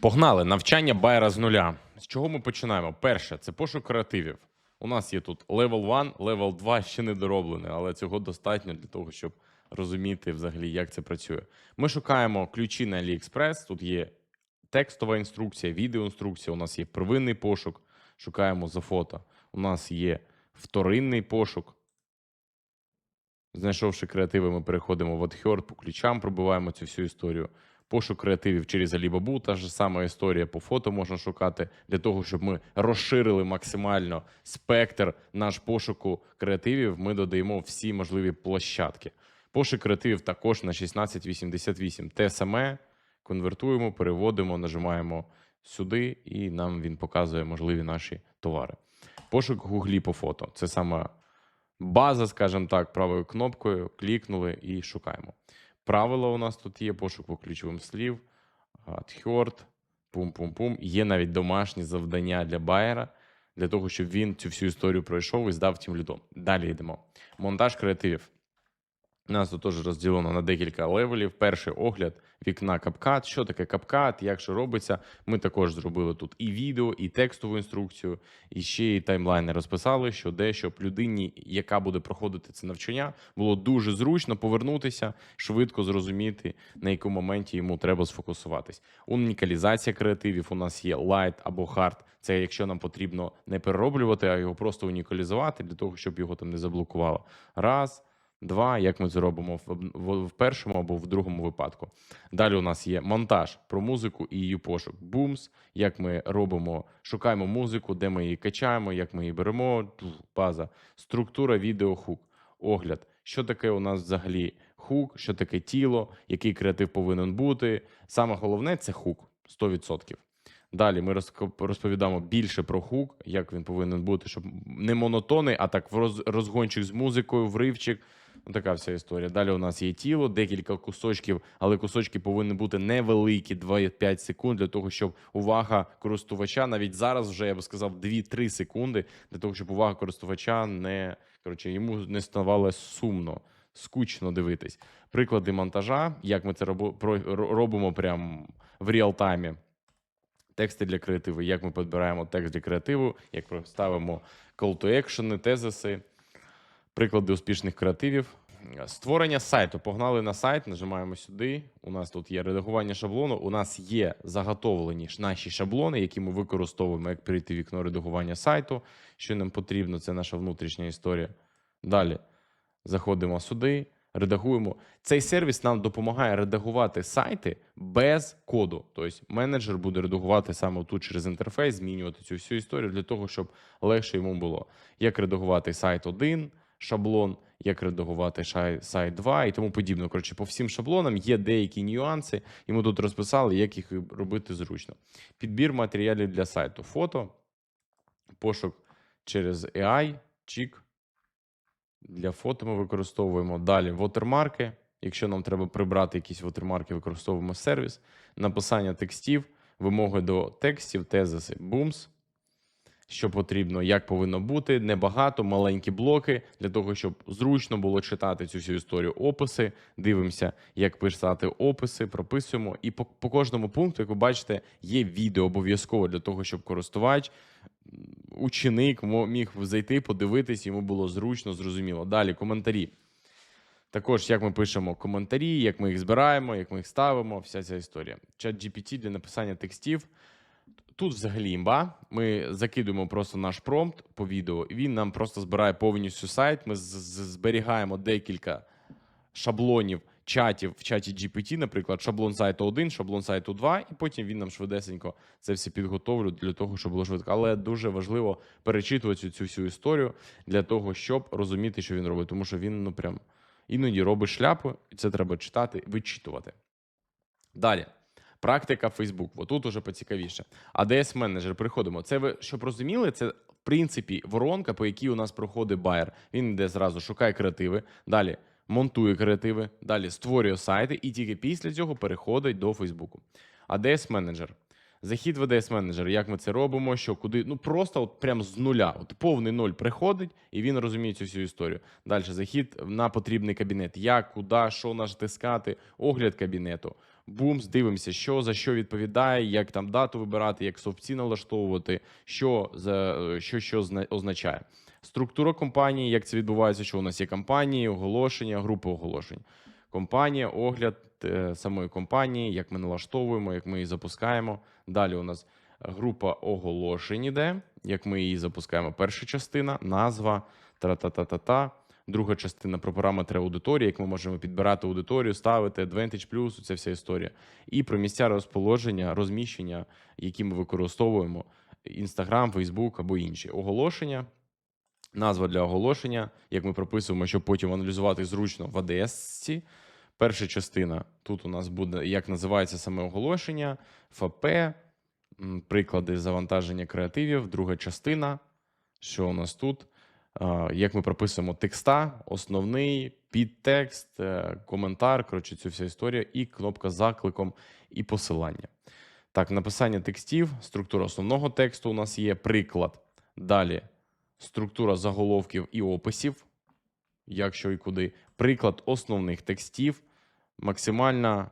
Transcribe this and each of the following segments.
Погнали навчання байера з нуля. З чого ми починаємо? Перше, це пошук креативів. У нас є тут level 1, level 2 ще не дороблений, але цього достатньо для того, щоб розуміти взагалі, як це працює. Ми шукаємо ключі на AliExpress. Тут є текстова інструкція, відеоінструкція. У нас є первинний пошук. Шукаємо за фото. У нас є вторинний пошук. Знайшовши креативи, ми переходимо в AdHerd, по ключам пробиваємо цю всю історію. Пошук креативів через Alibaba, та ж сама історія по фото можна шукати для того, щоб ми розширили максимально спектр наш пошуку креативів. Ми додаємо всі можливі площадки. Пошук креативів також на 1688. Те саме конвертуємо, переводимо, нажимаємо сюди, і нам він показує можливі наші товари. Пошук Гуглі по фото. Це саме база, скажімо так, правою кнопкою клікнули і шукаємо. Правила у нас тут є пошук по ключовим слів, AdHerd, пум-пум-пум. Є навіть домашні завдання для байера, для того, щоб він цю всю історію пройшов і здав тим лідом. Далі йдемо. Монтаж креативів. Нас тут теж розділено на декілька левелів. Перший огляд вікна CapCut. Що таке CapCut, як що робиться. Ми також зробили тут і відео, і текстову інструкцію, і ще і таймлайни розписали, що де, щоб людині, яка буде проходити це навчання, було дуже зручно повернутися, швидко зрозуміти, на якому моменті йому треба сфокусуватись. Унікалізація креативів у нас є light або hard. Це якщо нам потрібно не перероблювати, а його просто унікалізувати для того, щоб його там не заблокувало. Раз. Два, як ми це робимо в, першому або в другому випадку. Далі у нас є монтаж про музику і її пошук. Бумс, як ми робимо, шукаємо музику, де ми її качаємо, як ми її беремо. База, структура відео, хук, огляд. Що таке у нас взагалі хук, що таке тіло, який креатив повинен бути. Саме головне це хук 100%. Далі ми розповідамо більше про хук, як він повинен бути, щоб не монотонний, а так в роз- розгончик з музикою, вривчик. Ну, така вся історія. Далі у нас є тіло, декілька кусочків, але кусочки повинні бути невеликі, 2-5 секунд, для того, щоб увага користувача, навіть зараз вже я би сказав 2-3 секунди, для того, щоб увага користувача не коротше, йому не ставало сумно, скучно дивитись. Приклади монтажа, як ми це робимо прямо в реал-таймі. Тексти для креативу, як ми підбираємо текст для креативу, як ставимо call to action, тезиси, приклади успішних креативів. Створення сайту. Погнали на сайт, нажимаємо сюди. У нас тут є редагування шаблону. У нас є заготовлені наші шаблони, які ми використовуємо, як перейти вікно редагування сайту. Що нам потрібно, це наша внутрішня історія. Далі заходимо сюди, редагуємо. Цей сервіс нам допомагає редагувати сайти без коду. Тобто менеджер буде редагувати саме тут через інтерфейс, змінювати цю всю історію для того, щоб легше йому було. Як редагувати сайт 1, шаблон, як редагувати сайт 2 і тому подібне. Коротше, по всім шаблонам є деякі нюанси, і ми тут розписали, як їх робити зручно. Підбір матеріалів для сайту. Фото, пошук через AI, чік. Для фото ми використовуємо далі вотермарки. Якщо нам треба прибрати якісь вотермарки, використовуємо сервіс, написання текстів, вимоги до текстів, тезиси, бумс. Що потрібно, як повинно бути, небагато, маленькі блоки для того, щоб зручно було читати цю всю історію. Описи, дивимося, як писати описи, прописуємо. І по, по кожному пункту, як ви бачите, є відео обов'язково для того, щоб користувач, ученик міг зайти, подивитись, йому було зручно, зрозуміло. Далі коментарі. Також як ми пишемо коментарі, як ми їх збираємо, як ми їх ставимо, вся ця історія. Чат GPT для написання текстів. Тут взагалі імба. Ми закидуємо просто наш промпт по відео, і він нам просто збирає повністю сайт. Ми зберігаємо декілька шаблонів чатів в чаті GPT, наприклад, шаблон сайту 1, шаблон сайту 2, і потім він нам швидесенько це все підготовлює для того, щоб було швидко. Але дуже важливо перечитувати цю всю історію для того, щоб розуміти, що він робить, тому що він ну прям іноді робить шляпу, і це треба читати, вичитувати. Далі. Практика Facebook. Отут уже поцікавіше. ADS менеджер приходимо. Це ви щоб розуміли, це в принципі воронка, по якій у нас проходить байер. Він йде зразу, шукає креативи, далі монтує креативи, далі створює сайти, і тільки після цього переходить до Фейсбуку. ADS менеджер. Захід в ADS менеджер. Як ми це робимо? Що куди? Ну просто от прям з нуля. От повний ноль приходить, і він розуміє цю всю історію. Далі захід на потрібний кабінет. Як, куди, що натискати, огляд кабінету Бумс, дивимося, що за що відповідає, як там дату вибирати, як совці налаштовувати, що за е, що, що означає. Структура компанії, як це відбувається, що у нас є компанії, оголошення, групи оголошень. Компанія, огляд е, самої компанії, як ми налаштовуємо, як ми її запускаємо. Далі у нас група оголошень іде, як ми її запускаємо. Перша частина, назва, тра-та-та-та-та. Друга частина про параметри аудиторії, як ми можемо підбирати аудиторію, ставити Advantage+, ця вся історія. І про місця розположення, розміщення, які ми використовуємо: Instagram, Facebook або інші. Оголошення, назва для оголошення, як ми прописуємо, щоб потім аналізувати зручно в ADS. -ці. Перша частина тут у нас буде, як називається саме оголошення, ФП, приклади завантаження креативів, друга частина. Що у нас тут? А, Як ми прописуємо текста, основний, підтекст, е, коментар, коротше, цю вся історія, і кнопка закликом і посилання. Так, написання текстів, структура основного тексту у нас є приклад. Далі структура заголовків і описів, як що і куди. Приклад основних текстів, максимальна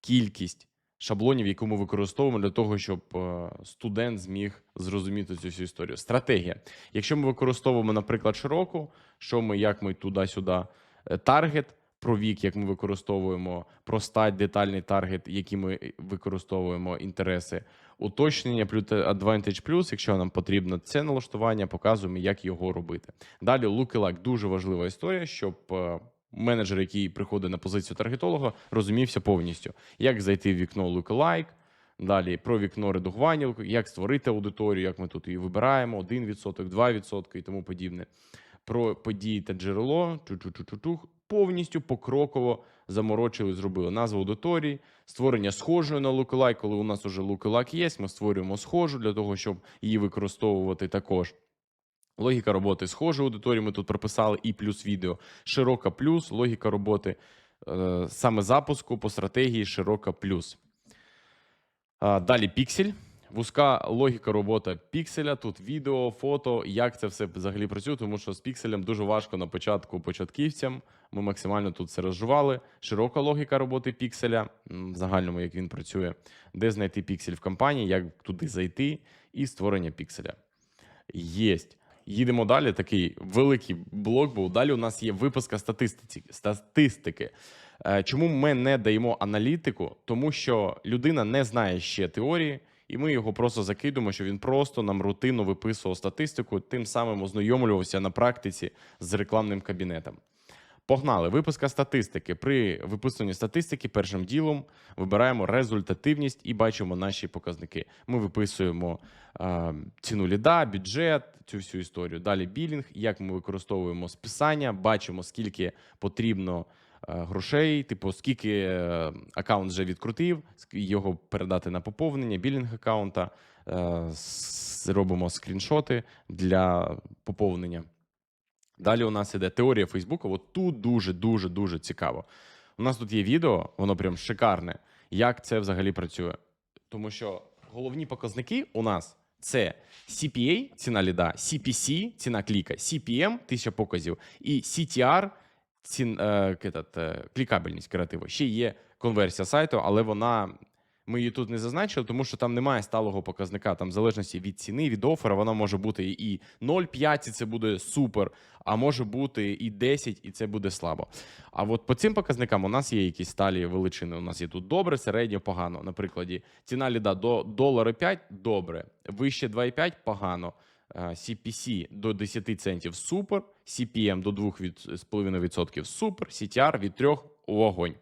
кількість шаблонів, яку ми використовуємо для того, щоб е, студент зміг зрозуміти цю всю історію. Стратегія. Якщо ми використовуємо, наприклад, широку, що ми, як ми туди-сюди, е, таргет. Про вік, як ми використовуємо, про стать, детальний таргет, які ми використовуємо інтереси, уточнення плюс Advantage Plus, якщо нам потрібно це налаштування, показуємо, як його робити. Далі lookalike – дуже важлива історія, щоб е, менеджер, який приходить на позицію таргетолога, розумівся повністю, як зайти в вікно lookalike, Далі про вікно редагування, як створити аудиторію, як ми тут її вибираємо, 1%, 2% і тому подібне. Про події та джерело, чу-чу-чу-чу-чу, повністю покроково заморочили, зробили назву аудиторії, створення схожої на lookalike, коли у нас уже lookalike є, ми створюємо схожу для того, щоб її використовувати також. Логіка роботи схожої аудиторії. Ми тут прописали і плюс відео. Широка плюс, логіка роботи е, саме запуску по стратегії широка плюс. Далі піксель. Вузька логіка роботи пікселя. Тут відео, фото, як це все взагалі працює, тому що з пікселем дуже важко на початку початківцям. Ми максимально тут це розжували. Широка логіка роботи пікселя, в загальному, як він працює, де знайти піксель в компанії, як туди зайти, і створення пікселя. Єсть. Їдемо далі. Такий великий блок був. Далі у нас є випуска статистиці, статистики. Е, Чому ми не даємо аналітику? Тому що людина не знає ще теорії, і ми його просто закидуємо, що він просто нам рутинно виписував статистику, тим самим ознайомлювався на практиці з рекламним кабінетом. Погнали. Випуска статистики. При виписуванні статистики першим ділом вибираємо результативність і бачимо наші показники. Ми виписуємо е, ціну ліда, бюджет, цю всю історію. Далі білінг, як ми використовуємо списання, бачимо, скільки потрібно е, грошей, типу, скільки е, аккаунт вже відкрутив, його передати на поповнення, білінг аккаунта, е, робимо скріншоти для поповнення. Далі у нас іде теорія Фейсбука. От тут дуже, дуже, цікаво. У нас тут є відео, воно прям шикарне, як це взагалі працює. Тому що головні показники у нас це CPA, ціна ліда, CPC, ціна кліка, CPM, тисяча показів, і CTR, цін, е, е, клікабельність креативу. Ще є конверсія сайту, але вона. Ми її тут не зазначили, тому що там немає сталого показника. Там в залежності від ціни, від оффера, вона може бути і 0,5, і це буде супер, а може бути і 10, і це буде слабо. А от по цим показникам у нас є якісь сталі величини. У нас є тут добре, середньо, погано. Наприклад, ціна ліда до долара 5 – добре, вище 2,5 – погано. Е, CPC до 10 центів супер, CPM до 2,5% супер, CTR від 3 вогонь.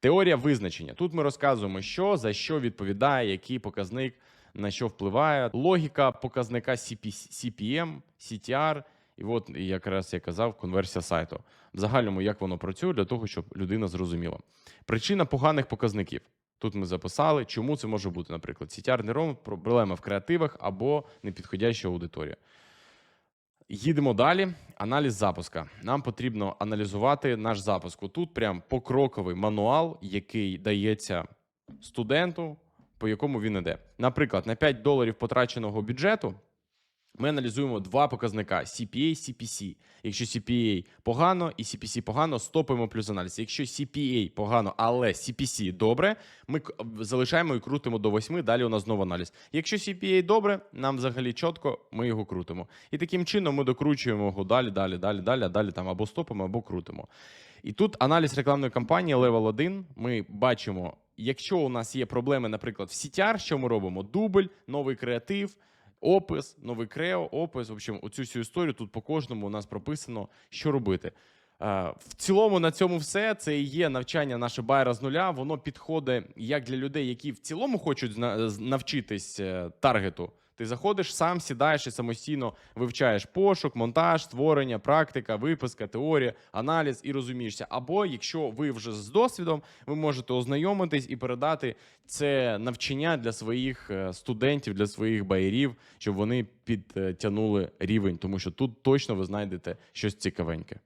Теорія визначення. Тут ми розказуємо, що за що відповідає, який показник на що впливає. Логіка показника CP, CPM, CTR, і от якраз я казав, конверсія сайту. В загальному, як воно працює, для того, щоб людина зрозуміла. Причина поганих показників. Тут ми записали, чому це може бути, наприклад, CTR не робить, проблема в креативах або непідходяща аудиторія. Їдемо далі. Аналіз запуска. Нам потрібно аналізувати наш запуск. Тут прям покроковий мануал, який дається студенту, по якому він іде. Наприклад, на 5 доларів потраченого бюджету ми аналізуємо два показника: CPA, CPC. Якщо CPA погано і CPC погано, стопимо плюс аналіз. Якщо CPA погано, але CPC добре, ми залишаємо і крутимо до 8, далі у нас знову аналіз. Якщо CPA добре, нам взагалі чітко, ми його крутимо. І таким чином ми докручуємо його далі, далі, далі, далі, далі там або стопимо, або крутимо. І тут аналіз рекламної кампанії Level 1. Ми бачимо, якщо у нас є проблеми, наприклад, в CTR, що ми робимо? Дубль, новий креатив, опис, новий крео, опис. В общем, оцю всю історію тут по кожному у нас прописано, що робити. Е, В цілому на цьому все. Це і є навчання наше байра з нуля. Воно підходить як для людей, які в цілому хочуть навчитись е, таргету. Ти заходиш сам, сідаєш і самостійно вивчаєш пошук, монтаж, створення, практика, виписка, теорія, аналіз і розумієшся. Або якщо ви вже з досвідом, ви можете ознайомитись і передати це навчання для своїх е, студентів, для своїх байерів, щоб вони підтягнули рівень, тому що тут точно ви знайдете щось цікавеньке.